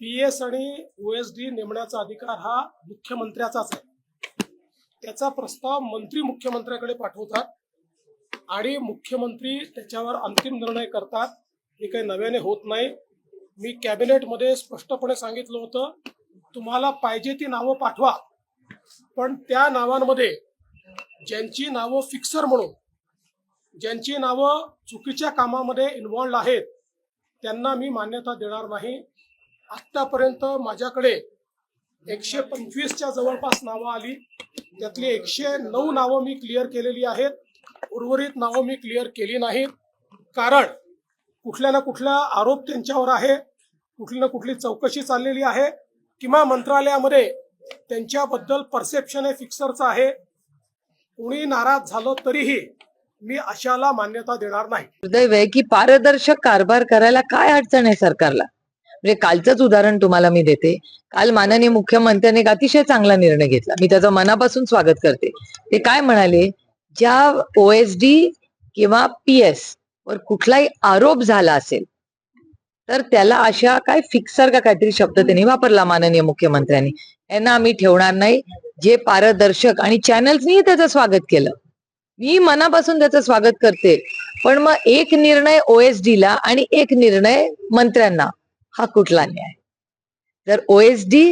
P S आणि O S D नेमण्याचा अधिकार हा मुख्यमंत्र्याचाच आहे. त्याचा प्रस्ताव मंत्री मुख्यमंत्र्याकडे पाठवतात आणि मुख्यमंत्री त्याच्यावर अंतिम निर्णय करतात. हे काही नव्याने होत नाही. मी कॅबिनेटमध्ये स्पष्टपणे सांगितलं होतं तुम्हाला पाहिजे ती नावं पाठवा. पण त्या नावांमध्ये ज्यांची नावं फिक्सर म्हणून ज्यांची नावं चुकीच्या कामामध्ये इन्व्हॉल्ड आहेत त्यांना मी मान्यता देणार नाही. आत्तापर्यंत माझ्याकडे एकशे पंचवीसच्या जवळपास नावं आली. त्यातली एकशे नऊ नावं मी क्लिअर केलेली आहेत. उर्वरित नावं मी क्लिअर केली नाहीत. कारण कुठल्या ना कुठला आरोप त्यांच्यावर आहे. कुठली ना कुठली चौकशी चाललेली आहे. किंवा मंत्रालयामध्ये त्यांच्याबद्दल परसेप्शन हे फिक्सरचं आहे. कुणी नाराज झालं तरीही मी अशाला मान्यता देणार नाही. हृदय आहे की पारदर्शक कारभार करायला काय अडचण आहे सरकारला? म्हणजे कालचंच उदाहरण तुम्हाला मी देते. काल माननीय मुख्यमंत्र्यांनी एक अतिशय चांगला निर्णय घेतला. मी त्याचं मनापासून स्वागत करते. ते काय म्हणाले? ज्या ओएसडी किंवा पी एस वर कुठलाही आरोप झाला असेल तर त्याला अशा काय फिक्सर का काहीतरी शब्द त्यांनी वापरला माननीय मुख्यमंत्र्यांनी. यांना आम्ही ठेवणार नाही. जे पारदर्शक आणि चॅनल्सनीही त्याचं स्वागत केलं. मी मनापासून त्याचं स्वागत करते. पण मग एक निर्णय ओएसडी ला आणि एक निर्णय मंत्र्यांना हा कुठला न्याय? जर ओएसडी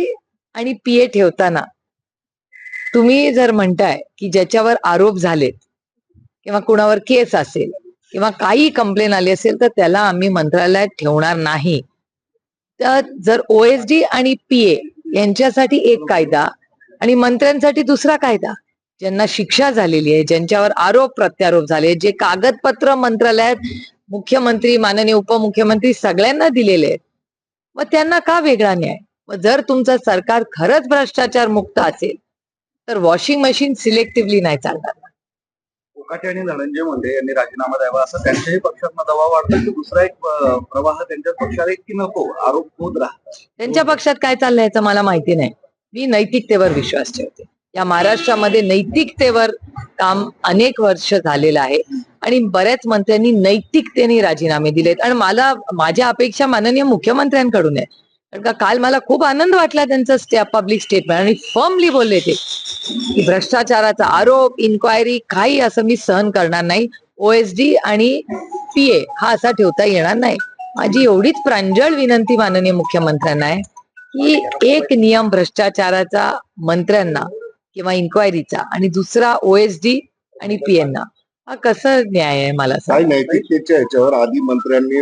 आणि पीए ठेवताना तुम्ही जर म्हणताय की ज्याच्यावर आरोप झालेत किंवा कुणावर केस असेल किंवा काही कंप्लेन आली असेल तर त्याला आम्ही मंत्रालयात ठेवणार नाही. तर जर ओएसडी आणि पीए यांच्यासाठी एक कायदा आणि मंत्र्यांसाठी दुसरा कायदा ज्यांना शिक्षा झालेली आहे ज्यांच्यावर आरोप प्रत्यारोप झाले जे कागदपत्र मंत्रालयात मुख्यमंत्री माननीय उपमुख्यमंत्री सगळ्यांना दिलेले आहेत मग त्यांना का वेगळा न्याय? मग जर तुमचं सरकार खरंच भ्रष्टाचार मुक्त असेल तर वॉशिंग मशीन सिलेक्टिव्हली नाही चालणार. कोकाटे आणि धनंजय मुंडे यांनी राजीनामा द्यावा असं त्यांच्याही पक्षातनं दबाव वाढतो की दुसरा एक प्रवाह त्यांच्या पक्षात एक की नको? आरोप होत राहतात. त्यांच्या पक्षात काय चाललंय याचं मला माहिती नाही. मी नैतिकतेवर विश्वास ठेवते. या महाराष्ट्रामध्ये नैतिकतेवर काम अनेक वर्ष झालेलं आहे. आणि बऱ्याच मंत्र्यांनी नैतिकतेने राजीनामे दिलेत. आणि मला माझ्या अपेक्षा माननीय मुख्यमंत्र्यांकडून आहे. कारण का काल मला खूप आनंद वाटला त्यांचं स्टे पब्लिक स्टेटमेंट आणि फर्मली बोलले ते की भ्रष्टाचाराचा आरोप इन्क्वायरी काही असं मी सहन करणार नाही. ओएसडी आणि पीए हा असा ठेवता येणार नाही. माझी एवढीच प्रांजळ विनंती माननीय मुख्यमंत्र्यांना आहे की एक नियम भ्रष्टाचाराचा मंत्र्यांना किंवा इन्क्वायरीचा आणि दुसरा ओएसडी आणि पीएन ना हा कसं न्याय आहे मला सांग? काही नैतिकतेच्या ह्याच्यावर आधी मंत्र्यांनी